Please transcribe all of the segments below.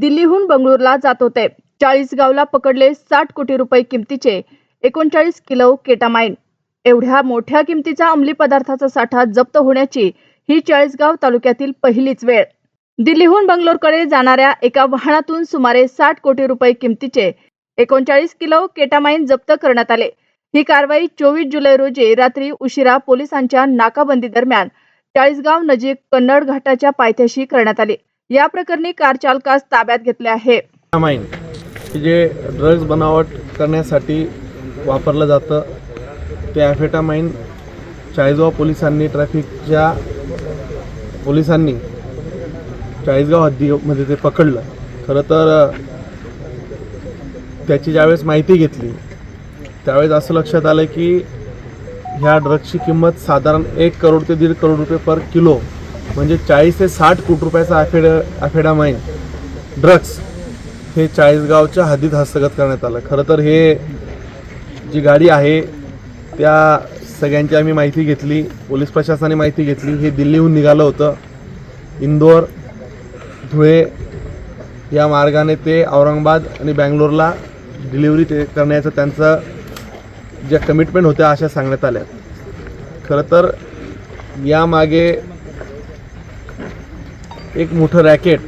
दिल्लीहून बंगळुरूला जात होते. चाळीसगावला पकडले साठ कोटी रुपये किमतीचे एकोणचाळीस किलो केटामाइन. एवढ्या मोठ्या किमतीचा अंमली पदार्थाचा साठा जप्त होण्याची ही चाळीसगाव तालुक्यातील पहिलीच वेळ. दिल्लीहून बंगलोरकडे जाणाऱ्या एका वाहनातून सुमारे साठ कोटी रुपये किमतीचे एकोणचाळीस किलो केटामाइन जप्त करण्यात आले. ही कारवाई चोवीस जुलै रोजी रात्री उशिरा पोलिसांच्या नाकाबंदी दरम्यान चाळीसगाव नजीक कन्नड घाटाच्या पायथ्याशी करण्यात आली. या प्रकरणी कार चालकास ताब्यात घेतले आहे. जे ड्रग्ज बनावट करण्यासाठी वापरलं जातं ते ॲफेटामाइन चाळीसगाव पोलिसांनी ट्रॅफिकच्या पोलिसांनी चाळीसगाव हद्दीमध्ये ते पकडलं. खरं तर त्याची ज्यावेळेस माहिती घेतली त्यावेळेस असं लक्षात आलं की ह्या ड्रग्सची किंमत साधारण एक करोड ते दीड करोड रुपये पर किलो म्हणजे चाळीस ते साठ कोटी रुपयाचा ॲफेड ॲफेडामाईन ड्रग्स हे चाळीसगावच्या हद्दीत हस्तगत करण्यात आलं. खरं तर हे जी गाडी आहे त्या सगळ्यांची आम्ही माहिती घेतली पोलीस प्रशासनाने माहिती घेतली. हे दिल्लीहून निघालं होतं. इंदोर धुळे या मार्गाने ते औरंगाबाद आणि बँगलोरला डिलिव्हरी ते करण्याचं त्यांचं ज्या कमिटमेंट होत्या अशा सांगण्यात आल्या. खरं तर यामागे एक मोठं रॅकेट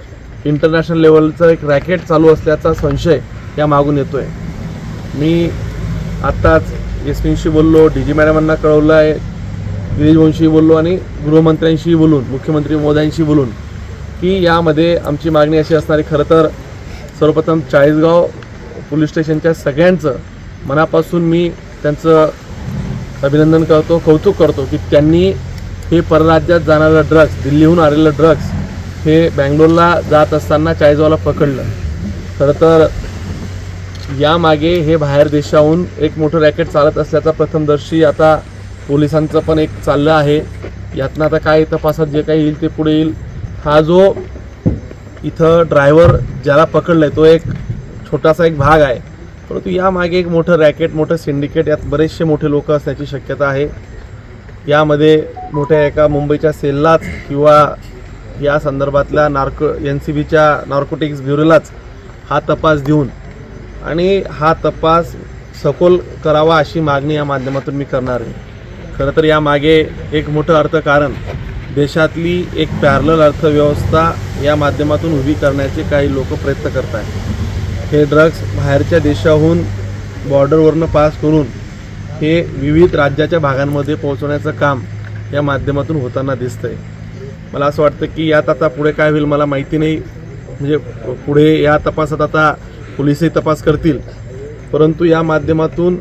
इंटरनॅशनल लेवलचं एक रॅकेट चालू असल्याचा संशय या मागून येतो आहे मी आत्ताच एस पींशी बोललो डी जी मॅडमांना कळवलं आहे गिरीशवंशी बोललो आणि गृहमंत्र्यांशी बोलून मुख्यमंत्री मोद्यांशी बोलून की यामध्ये आमची मागणी अशी असणारी खरं तर सर्वप्रथम चाळीसगाव पोलीस स्टेशनच्या सगळ्यांचं मनापासून मी त्यांचं अभिनंदन करतो कौतुक करतो की त्यांनी हे परराज्यात जाणारं ड्रग्स दिल्लीहून आलेलं ड्रग्स हे बँगलोरला जात असताना चाळीसगावला पकडलं. खरं तर यामागे हे बाहेर देशाहून एक मोठं रॅकेट चालत असल्याचा प्रथमदर्शी आता पोलिसांचं पण एक चाललं आहे. यातनं आता काय तपासात जे काही येईल ते पुढे येईल. हा जो इथं ड्रायव्हर ज्याला पकडलाय तो एक छोटासा एक भाग आहे. परंतु यामागे एक मोठं रॅकेट मोठं सिंडिकेट यात बरेचसे मोठे लोक असण्याची शक्यता आहे. यामध्ये मोठ्या एका मुंबईच्या सेललाच किंवा या संदर्भातल्या नार्को एन सी बीच्या नार्कोटिक्स ब्युरोलाच हा तपास देऊन आणि हा तपास सखोल करावा अशी मागणी या माध्यमातून मी करणार आहे. खरं तर यामागे एक मोठं अर्थकारण देशातली एक पॅरलल अर्थव्यवस्था या माध्यमातून उभी करण्याचे काही लोक प्रयत्न करत आहेत हे ड्रग्ज बाहेरच्या देशाहून बॉर्डरवरनं पास करून हे विविध राज्याच्या भागांमध्ये पोहोचवण्याचं काम या माध्यमातून होताना दिसतं आहे मला असं वाटतं की यात आता पुढे काय होईल मला माहिती नाही. म्हणजे पुढे या तपासात आता पोलीसही तपास करतील. परंतु या माध्यमातून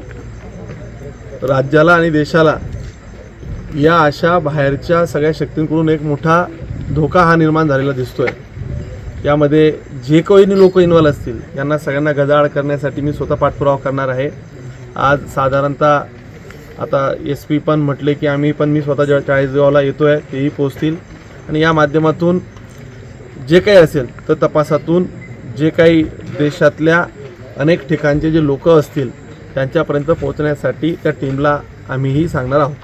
राज्याला आणि देशाला या अशा बाहेरच्या सगळ्या शक्तींकडून एक मोठा धोका हा निर्माण झालेला दिसतोय. यामध्ये जे कोणी लोक इन्व्हॉल्व असतील यांना सगळ्यांना गजाआड करण्यासाठी मी स्वतः पाठपुरावा करणार आहे. आज साधारणतः आता एस पी पण म्हटले की आम्ही पण मी स्वतः जेव्हा चाळीसगावला येतो आहे तेही पोचतील आणि या माध्यमातून जे काही असेल तर तपासातून जे काही देशातल्या अनेक ठिकाणचे जे लोक असतील त्यांच्यापर्यंत पोहोचण्यासाठी त्या टीमला आम्हीही सांगणार आहोत.